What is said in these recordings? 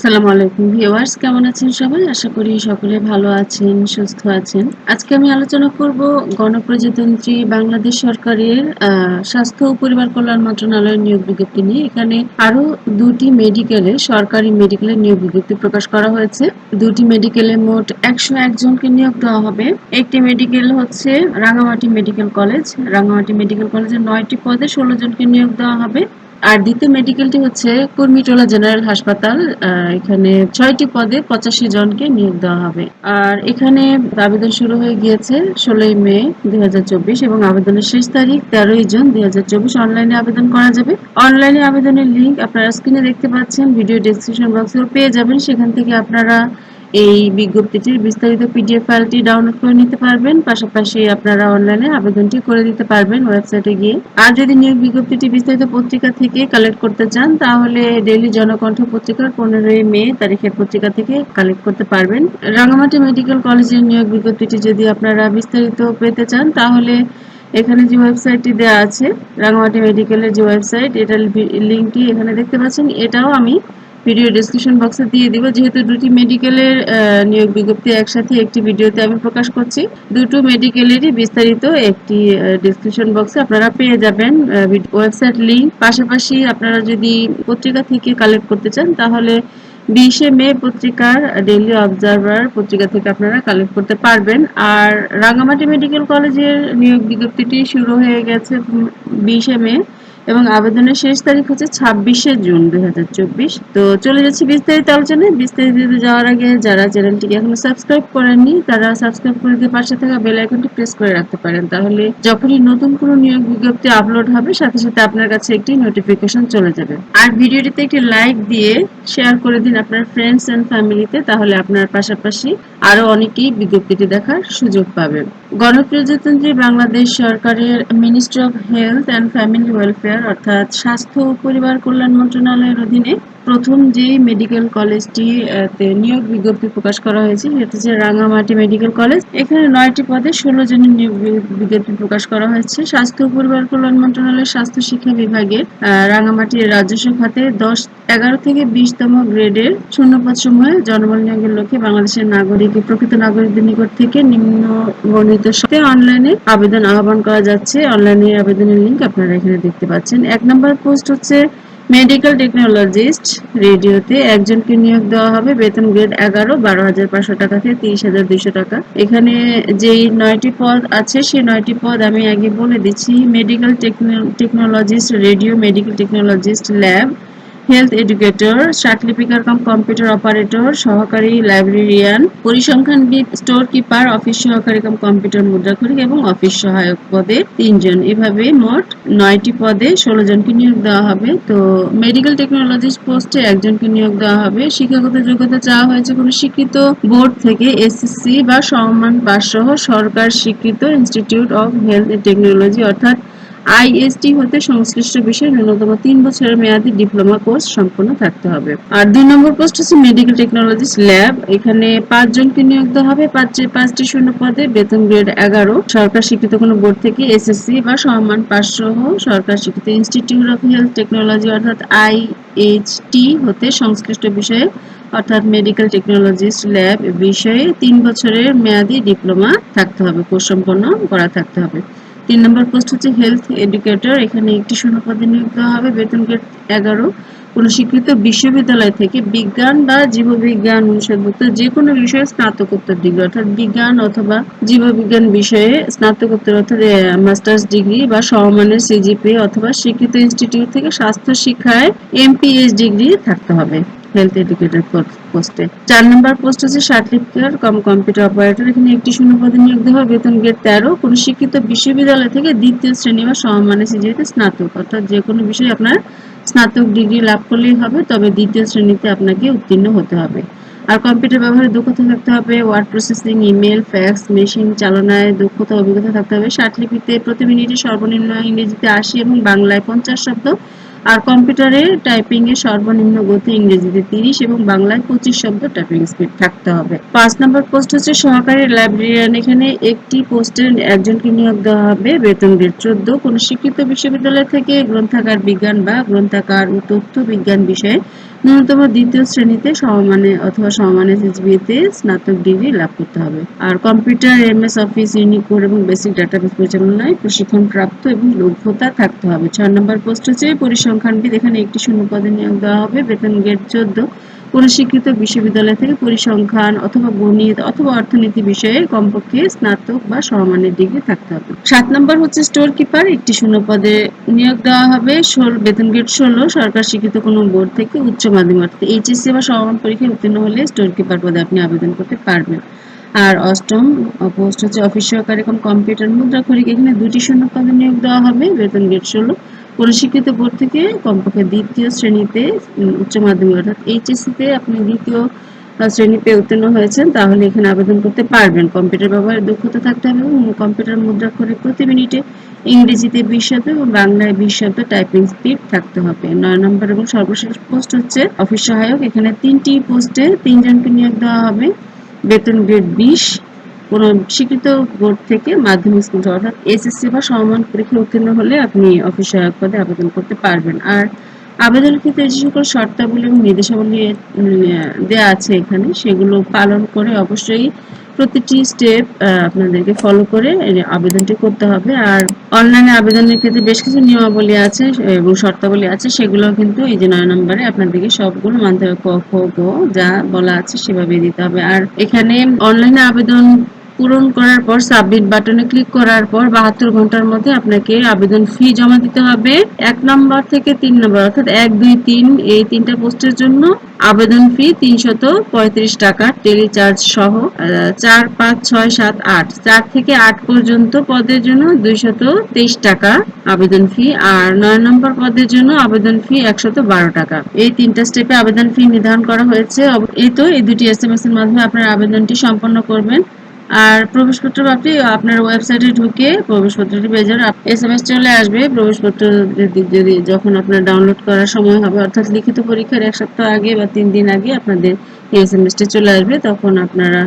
আসসালামু আলাইকুম ভিউয়ার্স, কেমন আছেন সবাই? আশা করি সকলে ভালো আছেন, সুস্থ আছেন। আজকে আমি আলোচনা করব গণপ্রজাতন্ত্রী বাংলাদেশ সরকারের স্বাস্থ্য ও পরিবার কল্যাণ মন্ত্রণালয়ের নিয়োগ বিজ্ঞপ্তি নিয়ে। এখানে আরও দুটি মেডিকেলে সরকারি মেডিকেলের নিয়োগ বিজ্ঞপ্তি প্রকাশ করা হয়েছে। দুটি মেডিকেলে মোট একশো একজনকে নিয়োগ দেওয়া হবে। একটি মেডিকেল হচ্ছে Rangamati medical college. Rangamati medical কলেজের নয়টি পদে ষোলো জনকে নিয়োগ দেওয়া হবে। আর দ্বিতীয় মেডিকেলটি হচ্ছে কুর্মিটোলা জেনারেল হাসপাতাল এখানে ছয়টি পদে পঁচাশি জনকে নিয়োগ দেওয়া হবে। আর এখানে আবেদন শুরু হয়ে গিয়েছে ষোলোই মে দুই হাজার চব্বিশ এবং আবেদনের শেষ তারিখ তেরোই জুন দুই হাজার চব্বিশ। অনলাইনে আবেদন করা যাবে। অনলাইনে আবেদনের লিঙ্ক আপনারা স্ক্রিনে দেখতে পাচ্ছেন ভিডিও ডেসক্রিপশন বক্সেও পেয়ে যাবেন। সেখান থেকে আপনারা এই বিজ্ঞপ্তিটির বিস্তারিত পিডিএফ ফাইলটি ডাউনলোড করে নিতে পারবেন। পাশাপাশি আপনারা অনলাইনে আবেদনটি করে দিতে পারবেন ওয়েবসাইটে গিয়ে। আর যদি নিয়োগ বিজ্ঞপ্তিটি বিস্তারিত পত্রিকা থেকে কালেক্ট করতে চান, তাহলে ডেইলি জনকণ্ঠ পত্রিকার পনেরোই মে তারিখের পত্রিকা থেকে কালেক্ট করতে পারবেন। রাঙামাটি মেডিকেল কলেজের নিয়োগ বিজ্ঞপ্তিটি যদি আপনারা বিস্তারিত পেতে চান, তাহলে এখানে যে ওয়েবসাইটটি দেওয়া আছে রাঙামাটি মেডিকেলের যে ওয়েবসাইট, এটার লিঙ্কটি এখানে দেখতে পাচ্ছেন। এটাও আমি ভিডিও ডিসক্রিপশন বক্সে দিয়ে দিব। যেহেতু দুটি মেডিকেলের নিয়োগ বিজ্ঞপ্তি একসাথে একটি ভিডিওতে আমি প্রকাশ করছি, দুটো মেডিকেলেরই বিস্তারিত একটি ডিসক্রিপশন বক্সে আপনারা পেয়ে যাবেন ওয়েবসাইট লিঙ্ক পাশাপাশি আপনারা যদি পত্রিকা থেকে কালেক্ট করতে চান, তাহলে বিশে মে পত্রিকার ডেইলি অবজারভার পত্রিকা থেকে আপনারা কালেক্ট করতে পারবেন। আর রাঙামাটি মেডিকেল কলেজের নিয়োগ বিজ্ঞপ্তিটি শুরু হয়ে গেছে বিশে মে। এবং আবেদনের শেষ তারিখ হচ্ছে ছাব্বিশে জুন দু হাজার চব্বিশ। তো চলে যাচ্ছি বিস্তারিত আলোচনায়। বিস্তারিত যাওয়ার আগে যারা চ্যানেলটিকে এখনও সাবস্ক্রাইব করেননি, তারা সাবস্ক্রাইব করে দিয়ে পাশে থাকা বেল আইকনটি প্রেস করে রাখতে পারেন। তাহলে যখনই নতুন কোনো নিয়োগ বিজ্ঞপ্তি আপলোড হবে, সাথে সাথে আপনার কাছে একটি নোটিফিকেশন চলে যাবে। আর ভিডিওটিতে একটি লাইক দিয়ে শেয়ার করে দিন আপনার ফ্রেন্ডস এন্ড ফ্যামিলিতে তাহলে আপনার পাশাপাশি আরও অনেকেই বিজ্ঞপ্তিটি দেখার সুযোগ পাবে গণপ্রজাতন্ত্রী বাংলাদেশ সরকারের ministry of health and family welfare অর্থাৎ স্বাস্থ্য ও পরিবার কল্যাণ মন্ত্রণালয়ের অধীনে প্রথম যে মেডিকেল কলেজটি নিয়োগ বিজ্ঞপ্তি প্রকাশ করা হয়েছে, সেটা হচ্ছে রাঙামাটি মেডিকেল কলেজ এখানে নয়টি পদে ষোলো জনের নিয়োগ বিজ্ঞপ্তি প্রকাশ করা হয়েছে। স্বাস্থ্য পরিবার কল্যাণ মন্ত্রণালয়ের স্বাস্থ্য শিক্ষা বিভাগের রাঙামাটির রাজস্ব খাতে দশ, এগারো থেকে বিশতম গ্রেডের শূন্যপদ সমূহে জনবল নিয়োগের লক্ষ্যে বাংলাদেশের নাগরিক, প্রকৃত নাগরিকদের নিকট থেকে নিম্ন বর্ণিত সাথে অনলাইনে আবেদন আহ্বান করা যাচ্ছে। অনলাইনে আবেদনের লিঙ্ক আপনারা এখানে দেখতে পাচ্ছেন। এক নম্বর পোস্ট হচ্ছে মেডিকেল টেকনোলজিস্ট রেডিওতে একজনকে নিয়োগ দেওয়া হবে। বেতন গ্রেড এগারো, বারো হাজার পাঁচশো টাকা থেকে তিরিশ হাজার দুশো টাকা। এখানে যেই নয়টি পদ আছে, সেই নয়টি পদ আমি আগে বলে দিচ্ছি। Medical technologist radio medical technologist lab health educator certificate cum computer operator সহকারী লাইব্রেরিয়ান পরিসংখ্যানবিদ স্টোর কিপার অফিস সহকারী কাম কম্পিউটার মুদ্রাক্ষরিক এবং অফিস সহায়ক পদে তিনজন। এভাবে মোট নয়টি পদে ষোলো জনকে নিয়োগ দেওয়া হবে। তো মেডিকেল টেকনোলজিস্ট পোস্টে একজনকে নিয়োগ দেওয়া হবে। শিক্ষাগত যোগ্যতা চাওয়া হয়েছে কোনো স্বীকৃত বোর্ড থেকে এসএসসি বা সমমান পাস সহ সরকার স্বীকৃত ইনস্টিটিউট অফ হেলথ টেকনোলজি অর্থাৎ আইএসটি হতে সংশ্লিষ্ট বিষয়ে ন্যূনতম তিন বছরের মেয়াদী ডিপ্লোমা কোর্স সম্পন্ন থাকতে হবে। আর দুই নম্বর পোস্ট হচ্ছে মেডিকেল টেকনোলজিস্ট ল্যাব এখানে পাঁচজনকে নিয়োগ দেওয়া হবে। পাঁচটি শূন্য পদে বেতন গ্রেড এগারো। সরকার স্বীকৃত কোনো বোর্ড থেকে এসএসসি বা সমান পাস সহ সরকার স্বীকৃত ইনস্টিটিউট অফ হেলথ টেকনোলজি অর্থাৎ আইএইচটি হতে সংশ্লিষ্ট বিষয়ে অর্থাৎ মেডিকেল টেকনোলজিস্ট ল্যাব বিষয়ে তিন বছরের মেয়াদী ডিপ্লোমা থাকতে হবে। কোর্স সম্পন্ন করা থাকতে হবে। তিন নম্বর পোস্ট হচ্ছে হেলথ এডুকেটর এখানে একটি শূন্য পদে নিয়োগ দেওয়া হবে। বেতন গ্রেড এগারো। কোন স্বীকৃত বিশ্ববিদ্যালয় থেকে বিজ্ঞান বা জীববিজ্ঞান অনুষদভুক্ত যে কোনো বিষয়ে স্নাতকোত্তর ডিগ্রি, অর্থাৎ বিজ্ঞান অথবা জীববিজ্ঞান বিষয়ে স্নাতকোত্তর, অর্থাৎ মাস্টার্স ডিগ্রি বা সমমানের সিজিপি অথবা স্বীকৃত ইনস্টিটিউট থেকে স্বাস্থ্য শিক্ষায় এমপিএইচ ডিগ্রি থাকতে হবে। হেলথ এডুকেটর পোস্টে চার নম্বর পোস্ট হচ্ছে সার্টিফিকেট কম কম্পিউটার অপারেটর এখানে একটি শূন্য পদে নিয়োগ দেওয়া হবে। বেতন গ্রেড তেরো। কোন শিক্ষিত বিশ্ববিদ্যালয় থেকে দ্বিতীয় শ্রেণি বা সমমানের সিজিপিতে স্নাতক। অর্থাৎ যে কোনো বিষয়ে আপনার স্নাতক ডিগ্রি লাভ করলেই হবে, তবে দ্বিতীয় শ্রেণীতে আপনাকে উত্তীর্ণ হতে হবে। আর কম্পিউটার ব্যবহারে দক্ষতা থাকতে হবে। Word processing email fax machine চালনায় দক্ষতা অভিজ্ঞতা থাকতে হবে। লিপিতে প্রতি মিনিটে সর্বনিম্ন ইংরেজিতে আশি এবং বাংলায় পঞ্চাশ শব্দ। আর কম্পিউটারে টাইপিং এর সর্বনিম্ন গতি ইংরেজিতে তিরিশ এবং বাংলায় পঁচিশ শব্দ টাইপিং স্পিড থাকতে হবে। পাঁচ নম্বর পোস্ট হচ্ছে সহকারী লাইব্রেরিয়ান এখানে একটি পোস্টে একজনকে নিয়োগ দেওয়া হবে। বেতন গ্রেড চোদ্দ। কোন শিক্ষিত বিশ্ববিদ্যালয় থেকে গ্রন্থাগার বিজ্ঞান বা গ্রন্থাগার ও তথ্য বিজ্ঞান বিষয়ে ন্যূনতম দ্বিতীয় শ্রেণীতে সমমানে অথবা সমমানের এসএসবিতে স্নাতক ডিগ্রি লাভ করতে হবে। আর কম্পিউটার, এমএস, অফিস, ইউনিকোড এবং বেসিক ডাটাবেস পরিচালনায় প্রশিক্ষণ প্রাপ্ত এবং দক্ষতা থাকতে হবে। ছয় নম্বর পোস্ট হচ্ছে পরিসংখ্যানবিদ। এখানে একটি শূন্য পদে নিয়োগ দেওয়া হবে। বেতন গেট চোদ্দ। কোন স্বীকৃত বিশ্ববিদ্যালয় থেকে পরিসংখ্যান অথবা গণিত অথবা অর্থনীতি বিষয়ে কমপক্ষে স্নাতক বা সমমানের ডিগ্রি থাকতে হবে। সাত নম্বর হচ্ছে স্টোর কিপার একটি শূন্য পদে নিয়োগ দেওয়া হবে। বেতন গেট ষোলো, সরকার স্বীকৃত কোনো বোর্ড থেকে উচ্চ মাধ্যমিক অর্থাৎ এইচএসসি বা সমমান পরীক্ষায় উত্তীর্ণ হলে স্টোর কিপার পদে আপনি আবেদন করতে পারবেন। আর অষ্টম পোস্ট হচ্ছে অফিস সহকারী কম কম্পিউটার মুদ্রা খরিক এখানে দুটি শূন্য পদে নিয়োগ দেওয়া হবে। বেতন গেট ষোলো স্বীকৃত বোর্ড থেকে কমপক্ষে দ্বিতীয় শ্রেণীতে উচ্চ মাধ্যমিক অর্থাৎ এইচএসসিতে আপনি দ্বিতীয় শ্রেণীতে উত্তীর্ণ হয়েছেন, তাহলে এখানে আবেদন করতে পারবেন। কম্পিউটার ব্যবহারের দক্ষতা থাকতে হবে এবং কম্পিউটার মুদ্রা করে প্রতি মিনিটে ইংরেজিতে বিশ শব্দ এবং বাংলায় বিশ শব্দ টাইপিং স্পিড থাকতে হবে। নয় নম্বর এবং সর্বশেষ পোস্ট হচ্ছে অফিস সহায়ক। এখানে তিনটি পোস্টে তিনজনকে নিয়োগ দেওয়া হবে। বেতন গ্রেড বিশ কোন স্বীকৃত বোর্ড থেকে মাধ্যমিক স্কুল অর্থাৎ এসএসসি বা সমমান পরীক্ষায় উত্তীর্ণ হলে আপনি অফিস সহায়ক পদে আবেদন করতে পারবেন। আর আবেদনের ক্ষেত্রে যে সকল শর্তাবলী এবং নির্দেশাবলী দেওয়া আছে এখানে, সেগুলো পালন করে অবশ্যই প্রতিটি স্টেপ আপনাদেরকে ফলো করে আবেদনটি করতে হবে। আর অনলাইনে আবেদনের ক্ষেত্রে বেশ কিছু নিয়মাবলী আছে, এবং শর্তাবলী আছে সেগুলো কিন্তু এই যে নয় নম্বরে আপনাদেরকে সবগুলো মানতে হবে। ক, খ, গ, যা বলা আছে সেভাবে দিতে হবে। আর এখানে অনলাইনে আবেদন পূরণ করার পর সাবমিট বাটনে ক্লিক করার পর বাহাত্তর ঘণ্টার মধ্যে আপনাকে আবেদন ফি জমা দিতে হবে। এক নম্বর থেকে তিন নম্বর অর্থাৎ এক, দুই, তিন এই তিনটা পোস্টের জন্য আবেদন ফি তিনশত পঁয়ত্রিশ টাকা। টেলি চার্জ সহ চার, পাঁচ, ছয়, সাত, আট, চার থেকে আট পর্যন্ত পদের জন্য দুইশত তেইশ টাকা আবেদন ফি আর নয় নম্বর পদের জন্য আবেদন ফি একশত বারো টাকা। এই তিনটা স্টেপে আবেদন ফি নির্ধারণ করা হয়েছে। এই তো এই দুটি এস এম এস এর মাধ্যমে আপনার আবেদনটি সম্পন্ন করবেন। আর প্রবেশপত্র আপনি আপনার ওয়েবসাইটে ঢুকে প্রবেশপত্রটি পেয়ে যাবেন। এস এম এস চলে আসবে, প্রবেশপত্র যদি যখন আপনার ডাউনলোড করার সময় হবে, অর্থাৎ লিখিত পরীক্ষার এক সপ্তাহ আগে বা তিন দিন আগে আপনাদের এস এম চলে আসবে, তখন আপনারা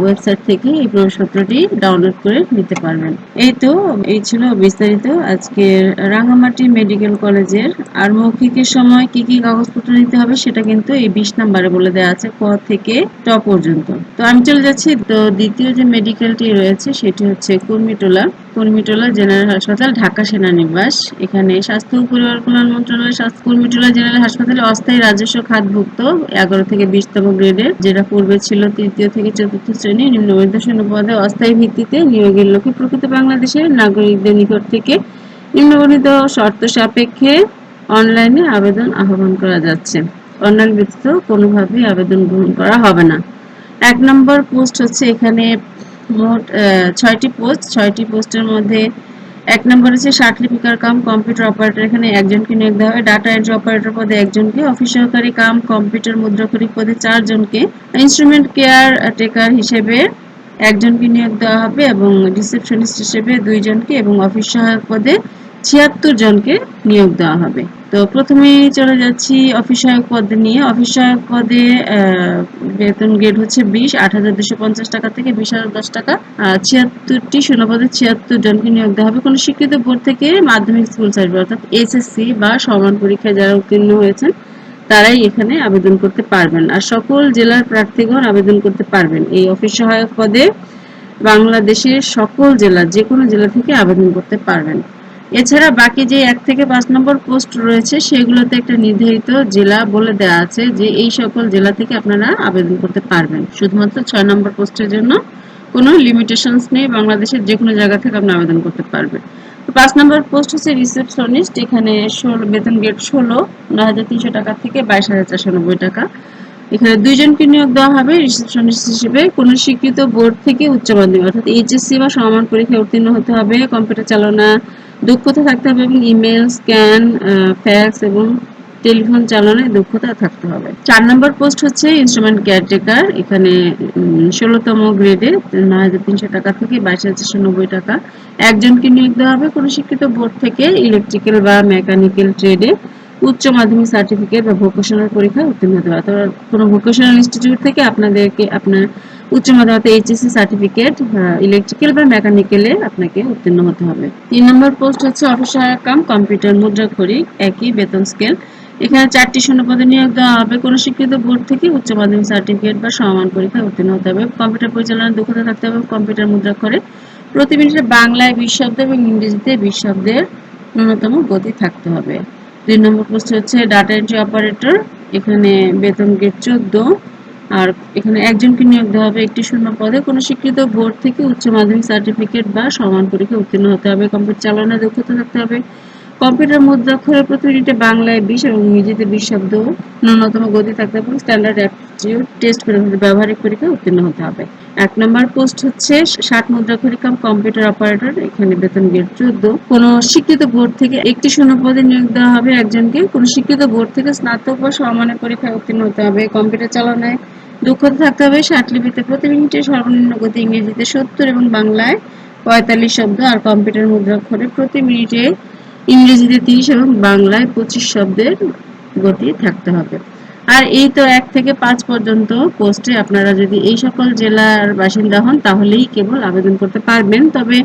ওয়েবসাইট থেকে এই প্রশ্নপত্রটি ডাউনলোড করে নিতে পারবেন। এই তো, এই ছিল বিস্তারিত আজকে রাঙামাটি মেডিকেল কলেজের আর মৌখিকের সময় কি কি কাগজপত্র নিতে হবে সেটা কিন্তু এই বিশ নাম্বারে বলে দেওয়া আছে ক থেকে ট পর্যন্ত। তো আমি চলে যাচ্ছি, তো দ্বিতীয় যে মেডিকেলটি রয়েছে সেটি হচ্ছে কুর্মিটোলা। কুর্মিটোলা জেনারেল হাসপাতাল, ঢাকা সেনানিবাস। এখানে স্বাস্থ্য ও পরিবার কল্যাণ মন্ত্রণালয় স্বাস্থ্য কুর্মিটোলা জেনারেল হাসপাতালে অস্থায়ী রাজস্ব খাতভুক্ত, এগারো থেকে বিশতম গ্রেডের, যেটা পূর্বে ছিল তৃতীয় থেকে চতুর্থ শ্রেণি নিম্নবিত্ত শূন্য পদে অস্থায়ী ভিত্তিতে নিয়োগের লক্ষ্যে প্রকৃত বাংলাদেশের নাগরিকদের নিকট থেকে নিম্নবর্ণিত শর্ত সাপেক্ষে অনলাইনে আবেদন আহ্বান করা যাচ্ছে। অনলাইন ব্যতীত কোনোভাবেই আবেদন গ্রহণ করা হবে না। এক নম্বর পোস্ট হচ্ছে এখানে মোট ছয়টি পোস্ট। ছয়টি পোস্টের মধ্যে এক নম্বর হচ্ছে ষাট লিপিকার কাম, কম্পিউটার অপারেটর। এখানে একজনকে নিয়োগ দেওয়া হয় ডাটা এন্ট্রি অপারেটর পদে একজনকে অফিস সহকারী কাম, কম্পিউটার মুদ্রাকরিক পদে চারজনকে। ইনস্ট্রুমেন্ট কেয়ার টেকার হিসেবে একজনকে নিয়োগ দেওয়া হবে এবং রিসেপশনিস্ট হিসেবে দুইজনকে এবং অফিস সহায়ক পদে ছিয়াত্তর জনকে নিয়োগ দেওয়া হবে। তো প্রথমে চলে যাচ্ছি অফিস সহায়ক পদে নিয়ে। অফিস সহায়ক পদে বেতন গ্রেড হচ্ছে বিশ, আট হাজার দুশো পঞ্চাশ টাকা থেকে বিশ হাজার দশ টাকা। ছিয়াত্তরটি শূন্যপদে ছিয়াত্তর জনকে নিয়োগ দেওয়া হবে। কোনো স্বীকৃত বোর্ড থেকে মাধ্যমিক স্কুল সার্ভিস অর্থাৎ এসএসসি বা সমান পরীক্ষায় যারা উত্তীর্ণ হয়েছেন, তারাই এখানে আবেদন করতে পারবেন। আর সকল জেলার প্রার্থীগণ আবেদন করতে পারবেন। এই অফিস সহায়ক পদে বাংলাদেশের সকল জেলা যে কোনো জেলা থেকে আবেদন করতে পারবেন। এছাড়া বাকি যে এক থেকে পাঁচ নম্বর পোস্ট রয়েছে, সেগুলোতে একটা নির্ধারিত জেলা বলে দেওয়া আছে যে এই সকল জেলা থেকে আপনারা আবেদন করতে পারবেন। শুধুমাত্র ছয় নম্বর পোস্টের জন্য কোনো লিমিটেশনস নেই, বাংলাদেশের যে কোনো জায়গা থেকে আপনি আবেদন করতে পারবেন। তো পাঁচ নম্বর পোস্ট হচ্ছে রিসেপশনিস্ট এখানে ষোলো, বেতন গেট ষোলো নয় হাজার তিনশো টাকা থেকে বাইশ হাজার চারশো নব্বই টাকা। এখানে দুইজনকে নিয়োগ দেওয়া হবে রিসেপশনিস্ট হিসেবে কোন স্বীকৃত বোর্ড থেকে উচ্চ মাধ্যমিক, অর্থাৎ এইচএসসি বা সমান পরীক্ষায় উত্তীর্ণ হতে হবে, কম্পিউটার চালনা দক্ষতা থাকতে হবে, এবং ইমেল স্ক্যান ফ্যাক্স এবং টেলিফোন চালানোর দক্ষতা থাকতে হবে। চার নম্বর পোস্ট হচ্ছে ইনস্ট্রুমেন্ট কেয়ারটেকার এখানে ষোলোতম গ্রেডে নয় হাজার তিনশো টাকা থেকে বাইশ হাজার নব্বই টাকা। একজনকে নিয়োগ দেওয়া হবে কোনো শিক্ষিত বোর্ড থেকে ইলেকট্রিক্যাল বা মেকানিক্যাল ট্রেডে উচ্চ মাধ্যমিক সার্টিফিকেট বা ভোকেশনাল পরীক্ষায় উত্তীর্ণ হতে হবে। অথবা কোনো ভোকেশনাল ইনস্টিটিউট থেকে আপনাদেরকে, আপনার উচ্চ মাধ্যমিক এইচএসসি সার্টিফিকেট ইলেকট্রিক্যাল বা মেকানিক্যালে আপনাকে উত্তীর্ণ হতে হবে। তিন নম্বর পোস্ট হচ্ছে অফিস কাম কম্পিউটার মুদ্রা খড়ি একই বেতন স্কেল এখানে চারটি শূন্য পদে নিয়োগ দেওয়া হবে। কোনো স্বীকৃত বোর্ড থেকে উচ্চ মাধ্যমিক সার্টিফিকেট বা সমান পরীক্ষায় উত্তীর্ণ হতে হবে। কম্পিউটার পরিচালনার দক্ষতা থাকতে হবে কম্পিউটার মুদ্রাক্ষরে। প্রতি মিনিটে বাংলায় বিশ শব্দ এবং ইংরেজিতে বিশ শব্দের ন্যূনতম গতি থাকতে হবে। দুই নম্বর পোস্ট হচ্ছে ডাটা এন্ট্রি অপারেটর এখানে বেতন গেট চোদ্দ আর এখানে একজনকে নিয়োগ দেওয়া হবে একটি শূন্য পদে। কোনো স্বীকৃত বোর্ড থেকে উচ্চ মাধ্যমিক সার্টিফিকেট বা সমান পরীক্ষা উত্তীর্ণ হতে হবে। কম্পিউটার চালানোর দক্ষতা থাকতে হবে। কম্পিউটার মুদ্রাক্ষরে প্রতি মিনিটে বাংলায় বিশ এবং ইংরেজিতে বিশ শব্দ ন্যূনতম গতি থাকতে হবে স্ট্যান্ডার্ড অ্যাপটিটিউড টেস্ট ব্যবহারিক পরীক্ষায় উত্তীর্ণ হতে হবে। এক নম্বর পোস্ট হচ্ছে ষাট মুদ্রাক্ষরী কাম কম্পিউটার অপারেটর। এখানে বেতন গেট চোদ্দ। কোনো শিক্ষিত বোর্ড থেকে একটি শূন্য পদে নিয়োগ দেওয়া হবে একজনকে। কোনো শিক্ষিত বোর্ড থেকে স্নাতক বা সমানের পরীক্ষায় উত্তীর্ণ হতে হবে। কম্পিউটার চালানায় দক্ষতা থাকতে হবে, ষাট লিপিতে প্রতি মিনিটে সর্বনিম্ন গতি ইংরেজিতে সত্তর এবং বাংলায় পঁয়তাল্লিশ শব্দ আর কম্পিউটার মুদ্রাক্ষরে প্রতি মিনিটে ইংরেজিতে তিরিশ এবং বাংলায় পঁচিশ শব্দের গতি থাকতে হবে। আর এই তো এক থেকে পাঁচ পর্যন্ত পোস্টে আপনারা যদি এই সকল জেলার বাসিন্দা হন, তাহলেই কেবল আবেদন করতে পারবেন। তবে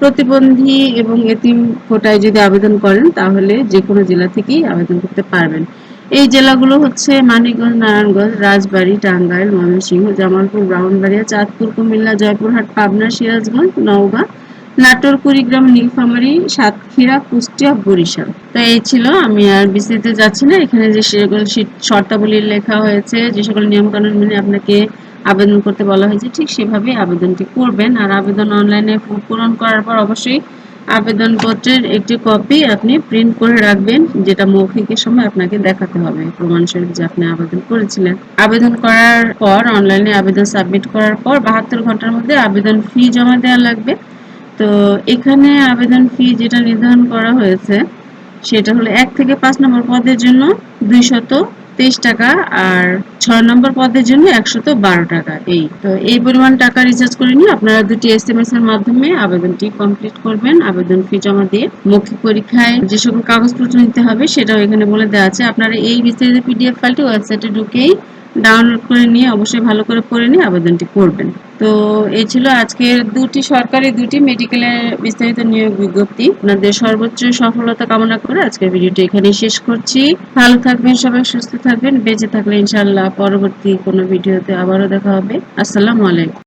প্রতিবন্ধী এবং এতিম কোটায় যদি আবেদন করেন, তাহলে যে কোনো জেলা থেকেই আবেদন করতে পারবেন। এই জেলাগুলো হচ্ছে মানিকগঞ্জ, নারায়ণগঞ্জ, রাজবাড়ী, টাঙ্গাইল, ময়মনসিংহ, জামালপুর, ব্রাহ্মণবাড়িয়া, চাঁদপুর, কুমিল্লা, জয়পুরহাট, পাবনা, সিরাজগঞ্জ, নওগাঁ, নাটোর, কুড়িগ্রাম, নীলফামারী, সাতক্ষীরা, কুষ্টিয়া, বরিশাল। তো এই ছিল আমি আর বিস্তারিত যাচ্ছি না। এখানে যে সকল শর্তাবলী লেখা হয়েছে, যে সকল নিয়মকানুন মেনে আপনাকে আবেদন করতে বলা হয়েছে, ঠিক সেভাবে আবেদনটি করবেন। আর আবেদন অনলাইনে পূরণ করার পর অবশ্যই আবেদনপত্রের একটি কপি আপনি প্রিন্ট করে রাখবেন, যেটা মৌখিকের সময় আপনাকে দেখাতে হবে। প্রমাণস্বরূপ যে আপনি আবেদন করেছিলেন। আবেদন করার পর, অনলাইনে আবেদন সাবমিট করার পর বাহাত্তর ঘণ্টার মধ্যে আবেদন ফি জমা দেওয়া লাগবে। তো এখানে আবেদন ফি যেটা নির্ধারণ করা হয়েছে, সেটা হলো এক থেকে পাঁচ নম্বর পদের জন্য দুইশত তেইশ টাকা আর ছয় নম্বর পদের জন্য একশত বারো টাকা। এই, তো এই পরিমাণ টাকা রিচার্জ করে নিয়ে আপনারা দুটি এস এম এস এর মাধ্যমে আবেদনটি কমপ্লিট করবেন। আবেদন ফি জমা দিয়ে মৌখিক পরীক্ষায় যে সকল কাগজপত্র নিতে হবে সেটাও এখানে বলে দেওয়া আছে। আপনারা এই বিস্তারিত পিডিএফ ফাইলটি ওয়েবসাইটে ঢুকেই ডাউনলোড করে নিয়ে অবশ্যই ভালো করে পড়ে নিয়ে আবেদনটি করবেন। তো এই ছিল আজকের দুটি সরকারি, দুটি মেডিকেলের বিস্তারিত নিয়োগ বিজ্ঞপ্তি। আপনাদের সর্বোচ্চ সফলতা কামনা করে আজকের ভিডিওটি এখানে শেষ করছি। ভালো থাকবেন সবাই, সুস্থ থাকবেন। বেঁচে থাকলে ইনশাল্লাহ পরবর্তী কোনো ভিডিওতে আবারও দেখা হবে। আসসালামু আলাইকুম।